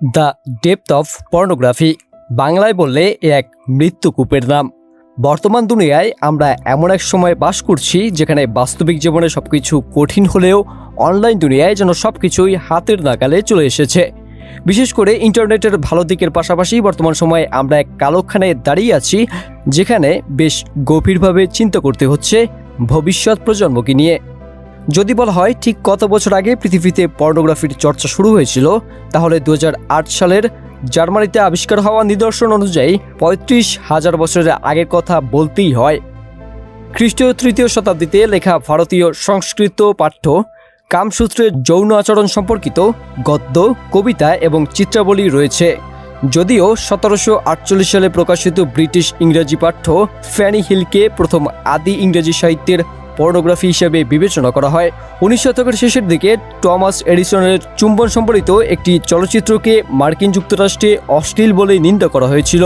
The depth of pornography, বাংলায় বললে এ এক মৃত্যুকূপের নাম। বর্তমান দুনিয়ায় আমরা এমন এক সময় বাস করছি যেখানে বাস্তবিক জীবনে সব কিছু কঠিন হলেও অনলাইন দুনিয়ায় যেন সব কিছুই হাতের নাগালে চলে এসেছে। বিশেষ করে ইন্টারনেটের ভালো দিকের পাশাপাশি বর্তমান সময়ে আমরা এক কালক্ষণে দাঁড়িয়ে আছি, যেখানে বেশ গভীরভাবে চিন্তা করতে হচ্ছে ভবিষ্যৎ প্রজন্মকে নিয়ে। যদি বলা হয় ঠিক কত বছর আগে পৃথিবীতে পর্নোগ্রাফির চর্চা শুরু হয়েছিল, তাহলে দু হাজার আট সালের জার্মানিতে আবিষ্কার হওয়া নিদর্শন অনুযায়ী পঁয়ত্রিশ হাজার বছরের আগের কথা বলতেই হয়। খ্রিস্টীয় তৃতীয় শতাব্দীতে লেখা ভারতীয় সংস্কৃত পাঠ্য কামসূত্রের যৌন আচরণ সম্পর্কিত গদ্য, কবিতা এবং চিত্রাবলী রয়েছে। যদিও সতেরোশো আটচল্লিশ সালে প্রকাশিত ব্রিটিশ ইংরেজি পাঠ্য ফ্যানি হিলকে প্রথম আদি ইংরেজি সাহিত্যের পর্নোগ্রাফি হিসেবে বিবেচনা করা হয়। উনিশ শতকের শেষের দিকে টমাস এডিসনের চুম্বন সম্বলিত একটি চলচ্চিত্রকে মার্কিন যুক্তরাষ্ট্রে অশ্লীল বলে নিন্দা করা হয়েছিল।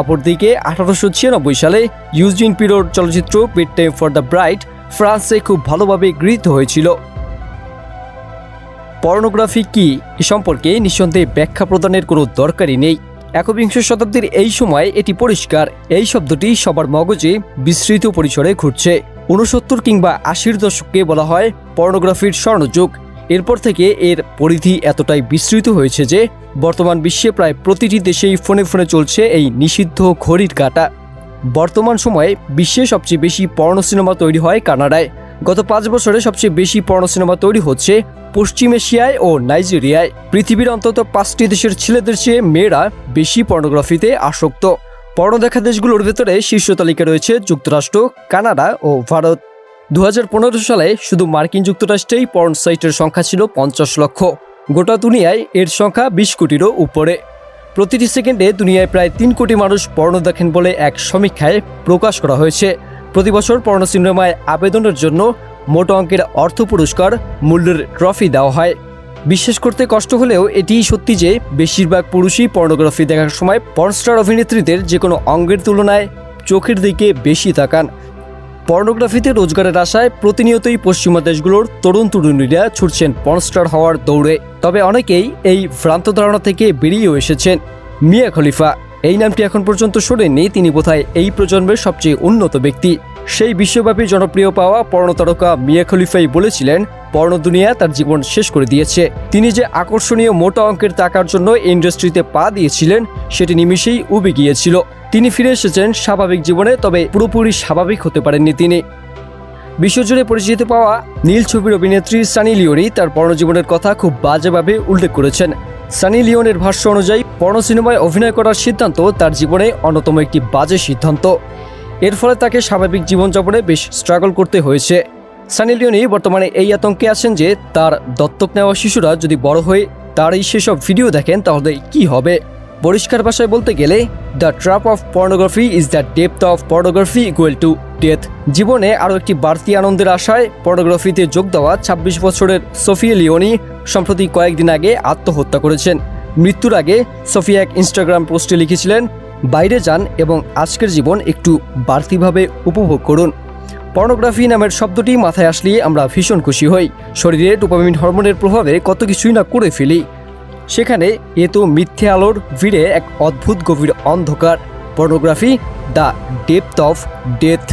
অপরদিকে আঠারোশো ছিয়ানব্বই সালে ইউজিন পিরোর চলচ্চিত্র pet time for the bright ফ্রান্সে খুব ভালোভাবে গৃহীত হয়েছিল। পর্নোগ্রাফি কি এ সম্পর্কে নিঃসন্দেহে ব্যাখ্যা প্রদানের কোনো দরকারই নেই। একবিংশ শতাব্দীর এই সময় এটি পরিষ্কার। এই শব্দটি সবার মগজে বিস্তৃত পরিসরে ঘুরছে। ঊনসত্তর কিংবা আশির দশকে বলা হয় পর্নোগ্রাফির স্বর্ণযুগ। এরপর থেকে এর পরিধি এতটাই বিস্তৃত হয়েছে যে বর্তমান বিশ্বে প্রায় প্রতিটি দেশেই ফোনে ফোনে চলছে এই নিষিদ্ধ ঘড়ির কাটা। বর্তমান সময়ে বিশ্বে সবচেয়ে বেশি পর্ণ সিনেমা তৈরি হয় কানাডায়। গত পাঁচ বছরে সবচেয়ে বেশি পর্ণ সিনেমা তৈরি হচ্ছে পশ্চিম এশিয়ায় ও নাইজেরিয়ায়। পৃথিবীর অন্তত পাঁচটি দেশের ছেলেদের চেয়ে মেয়েরা বেশি পর্নোগ্রাফিতে আসক্ত। পর্ণ দেখা দেশগুলোর ভেতরে শীর্ষ তালিকা রয়েছে যুক্তরাষ্ট্র, কানাডা ও ভারত। দু হাজার পনেরো সালে শুধু মার্কিন যুক্তরাষ্ট্রেই পর্ন সাইটের সংখ্যা ছিল পঞ্চাশ লক্ষ। গোটা দুনিয়ায় এর সংখ্যা বিশ কোটিরও উপরে। প্রতিটি সেকেন্ডে দুনিয়ায় প্রায় তিন কোটি মানুষ পর্ণ দেখেন বলে এক সমীক্ষায় প্রকাশ করা হয়েছে। প্রতি বছর পর্ণ সিনেমায় আবেদনের জন্য মোট অঙ্কের অর্থ পুরস্কার মূল্যের ট্রফি দেওয়া হয়। বিশ্বাস করতে কষ্ট হলেও এটিই সত্যি যে বেশিরভাগ পুরুষই পর্নোগ্রাফি দেখার সময় পর্নস্টার অভিনেত্রীদের যে কোনো অঙ্গের তুলনায় চোখের দিকে বেশি তাকান। পর্নোগ্রাফিতে রোজগারের আশায় প্রতিনিয়তই পশ্চিমা দেশগুলোর তরুণ তরুণীরা ছুটছেন পর্নস্টার হওয়ার দৌড়ে। তবে অনেকেই এই ভ্রান্ত ধারণা থেকে বেরিয়েও এসেছেন। মিয়া খলিফা, এই নামটি এখন পর্যন্ত শোনেননি, তিনি বোধহয় এই প্রজন্মের সবচেয়ে উন্নত ব্যক্তি। সেই বিশ্বব্যাপী জনপ্রিয় পাওয়া পর্ণতারকা মিয়া খলিফাই বলেছিলেন পর্ণ দুনিয়া তার জীবন শেষ করে দিয়েছে। তিনি যে আকর্ষণীয় মোটা অঙ্কের টাকার জন্য ইন্ডাস্ট্রিতে পা দিয়েছিলেন, সেটি নিমিষেই উবে গিয়েছিল। তিনি ফিরে এসেছেন স্বাভাবিক জীবনে, তবে পুরোপুরি স্বাভাবিক হতে পারেননি তিনি। বিশ্বজুড়ে পরিচিত পাওয়া নীল ছবির অভিনেত্রী সানি লিওনি তার পর্ণজীবনের কথা খুব বাজেভাবে উল্লেখ করেছেন। সানি লিওনের ভাষ্য অনুযায়ী পর্ণ সিনেমায় অভিনয় করার সিদ্ধান্ত তার জীবনে অন্যতম একটি বাজে সিদ্ধান্ত। এর ফলে তাকে স্বাভাবিক জীবনযাপনে বেশ স্ট্রাগল করতে হয়েছে। সানি লিওনি বর্তমানে এই আতঙ্কে আছেন যে তার দত্তক নেওয়া শিশুরা যদি বড় হয়ে তার এই সেসব ভিডিও দেখেন, তাহলে কি হবে? পরিষ্কার ভাষায় বলতে গেলে the trap of pornography is the depth of pornography equal to death জীবনে আরও একটি বাড়তি আনন্দের আশায় পর্নোগ্রাফিতে যোগ দেওয়া ছাব্বিশ বছরের সোফিয়া লিওনি সম্প্রতি কয়েকদিন আগে আত্মহত্যা করেছেন। মৃত্যুর আগে সোফিয়া এক ইনস্টাগ্রাম পোস্টে লিখেছিলেন, বাইরে যান এবং আজকের জীবন একটু বাড়তিভাবে উপভোগ করুন। পর্নোগ্রাফি নামের শব্দটি মাথায় আসলে আমরা ভীষণ খুশি হই। শরীরে ডোপামিন হরমোনের প্রভাবে কত কিছুই না করে ফেলি। সেখানে এ তো মিথ্যে আলোর ভিড়ে এক অদ্ভুত গভীর অন্ধকার। Pornography the depth of death.